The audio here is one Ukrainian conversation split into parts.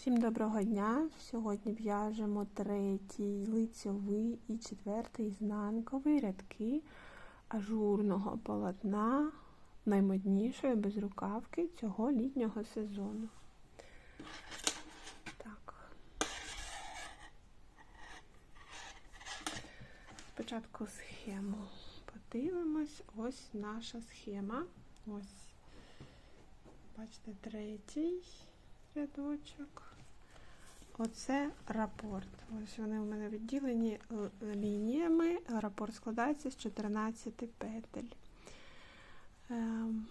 Всім доброго дня! Сьогодні в'яжемо третій лицьовий і четвертий ізнанковий рядки ажурного полотна наймоднішої безрукавки цього літнього сезону. Так. Спочатку схему подивимось. Ось наша схема. Ось, бачите, третій рядочок. Оце рапорт. Ось вони у мене відділені лініями. Рапорт складається з 14 петель. Ем,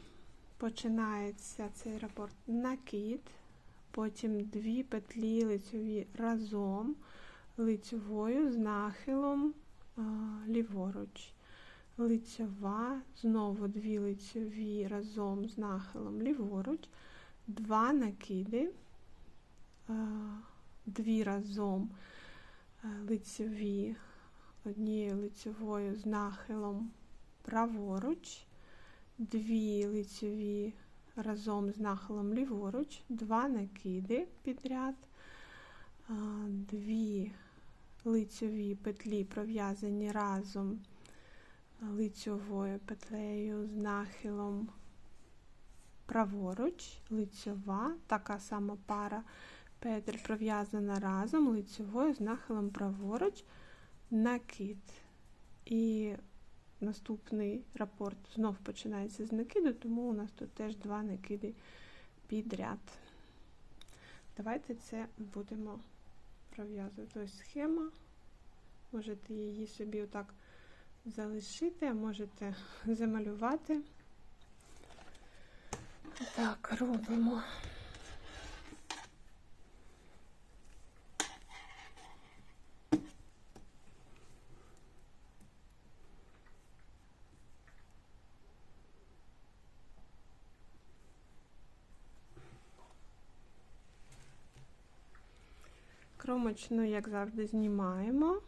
починається цей рапорт накид, потім дві петлі лицьові разом, лицьовою з нахилом ліворуч. Лицьова, знову дві лицьові разом з нахилом ліворуч, два накиди дві разом е, лицеві, однією лицевою з нахилом праворуч, дві лицеві разом з нахилом ліворуч, два накиди підряд, дві лицеві петлі пров'язані разом лицьовою петлею з нахилом праворуч, лицьова, така сама пара петель пров'язана разом лицевою з нахилом праворуч, накид. І наступний рапорт знов починається з накиду, тому у нас тут теж два накиди підряд. Давайте це будемо пров'язувати. Ось схема. Можете її собі отак залишити, а можете замалювати. Так, робимо. Кромочну, як завжди, знімаємо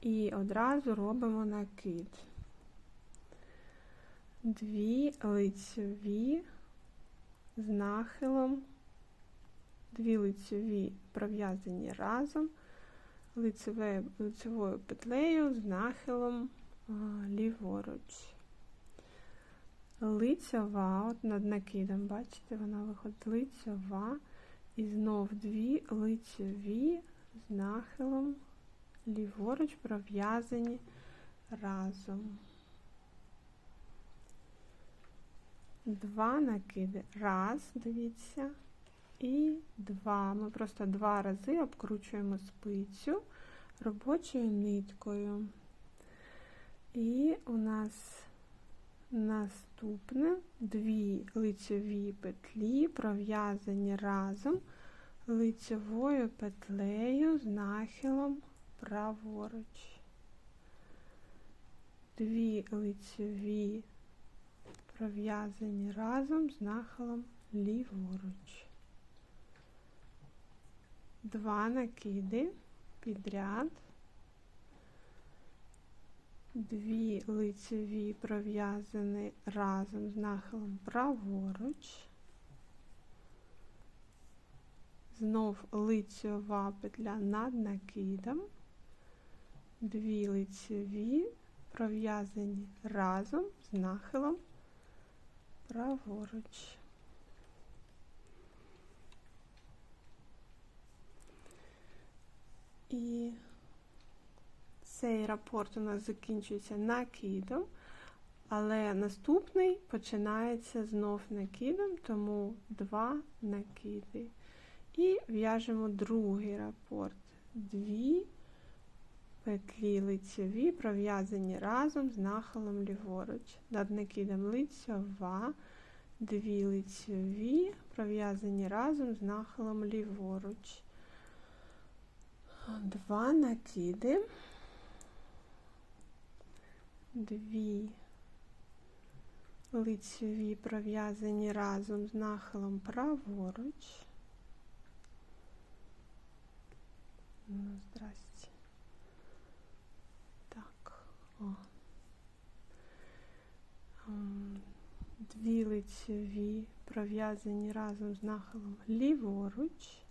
і одразу робимо накид. Дві лицьові з нахилом, дві лицьові пров'язані разом, лицевою, лицевою петлею з нахилом ліворуч. Лицьова, от над накидом, бачите, вона виходить лицьова. І знов дві лицеві з нахилом ліворуч пров'язані разом. Два накиди. Раз, дивіться, і два. Ми просто два рази обкручуємо спицю робочою ниткою. І у нас Наступне дві лицеві петлі пров'язані разом лицевою петлею з нахилом праворуч. Дві лицеві пров'язані разом з нахилом ліворуч. Два накиди підряд дві лицеві пров'язані разом з нахилом праворуч, знов лицьова петля над накидом, дві лицеві пров'язані разом з нахилом праворуч. І цей рапорт у нас закінчується накидом, але наступний починається знов накидом, тому два накиди. І в'яжемо другий рапорт. Дві петлі лицеві пров'язані разом з нахилом ліворуч. Над накидом лицьова, дві лицеві пров'язані разом з нахилом ліворуч. Два накиди дві лицеві пров'язані разом з нахилом праворуч. Ну, здрасте. Так, о. Дві лицеві пров'язані разом з нахилом ліворуч.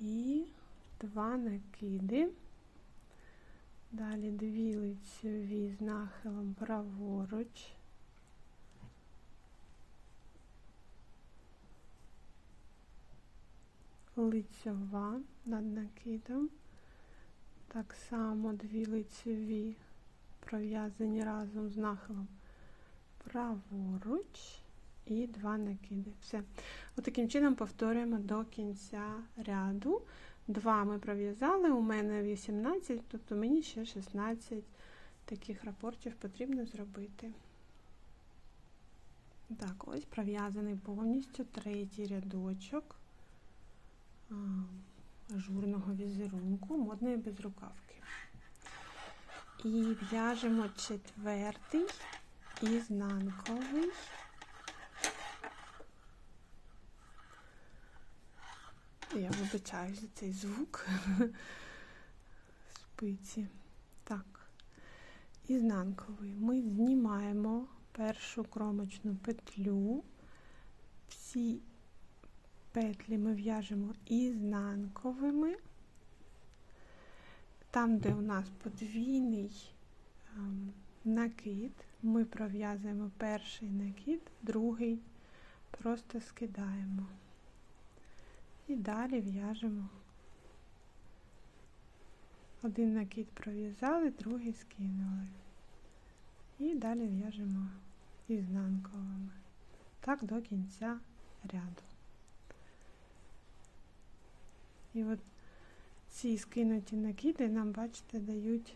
і два накиди. Далі дві лицьові з нахилом праворуч. Лицьова над накидом. Так само дві лицьові пров'язані разом з нахилом праворуч і два накиди. Все. Отаким чином повторюємо до кінця ряду. Два ми пров'язали, у мене 18, тобто мені ще 16 таких рапортів потрібно зробити. Так, ось пров'язаний повністю третій рядочок ажурного візерунку модної безрукавки. І в'яжемо четвертий ізнанковий. Я вибачаю за цей звук спиці. Так, ізнанковий. Ми знімаємо першу кромочну петлю. Всі петлі ми в'яжемо ізнанковими. Там, де у нас подвійний ем, накид, ми пров'язуємо перший накид, другий просто скидаємо. І далі в'яжемо. Один накид пров'язали, другий скинули. І далі в'яжемо ізнанковими. Так до кінця ряду. І от ці скинуті накиди нам, бачите, дають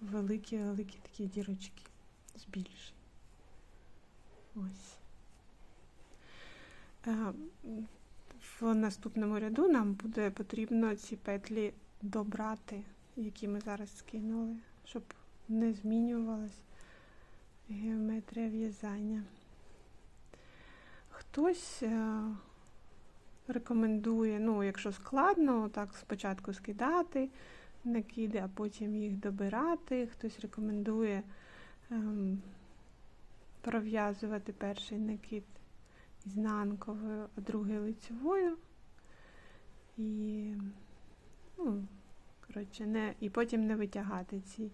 великі-великі такі дірочки збільшені. Ось. В наступному ряду нам буде потрібно ці петлі добрати, які ми зараз скинули, щоб не змінювалась геометрія в'язання. Хтось е, рекомендує, ну, якщо складно, так спочатку скидати накиди, а потім їх добирати. Хтось рекомендує ем, пров'язувати перший накид ізнанковою, а другий лицевою. І, ну, коротше, не, і потім не витягати ці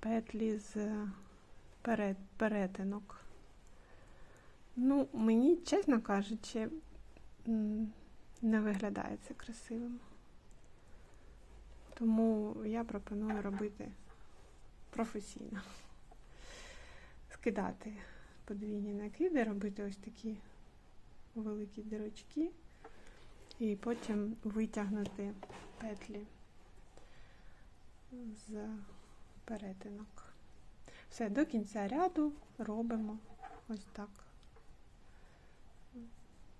петлі з перет, перетинок. Ну, мені, чесно кажучи, не виглядає це красивим. Тому я пропоную робити професійно. Скидати подвійні накиди, робити ось такі великі дирочки і потім витягнути петлі з перетинок. Все, до кінця ряду робимо ось так.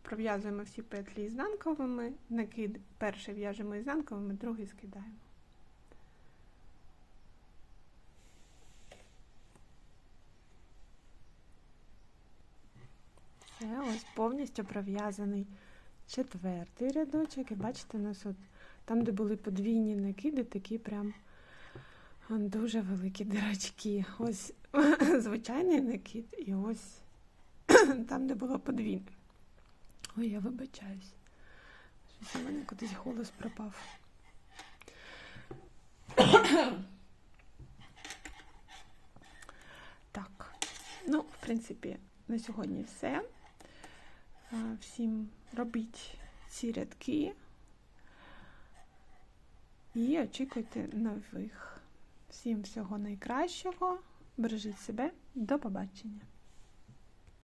Пров'язуємо всі петлі ізнанковими, накид перший в'яжемо ізнанковими, другий скидаємо. Це ось повністю пров'язаний четвертий рядочок. І бачите, у нас от там, де були подвійні накиди, такі прям дуже великі дирочки. Ось звичайний накид, і ось там, де було подвійне. Ой, я вибачаюсь. Щось у мене кудись голос пропав. Так, ну, в принципі, на сьогодні все. Всім робіть ці рядки і очікуйте нових. Всім всього найкращого. Бережіть себе, до побачення!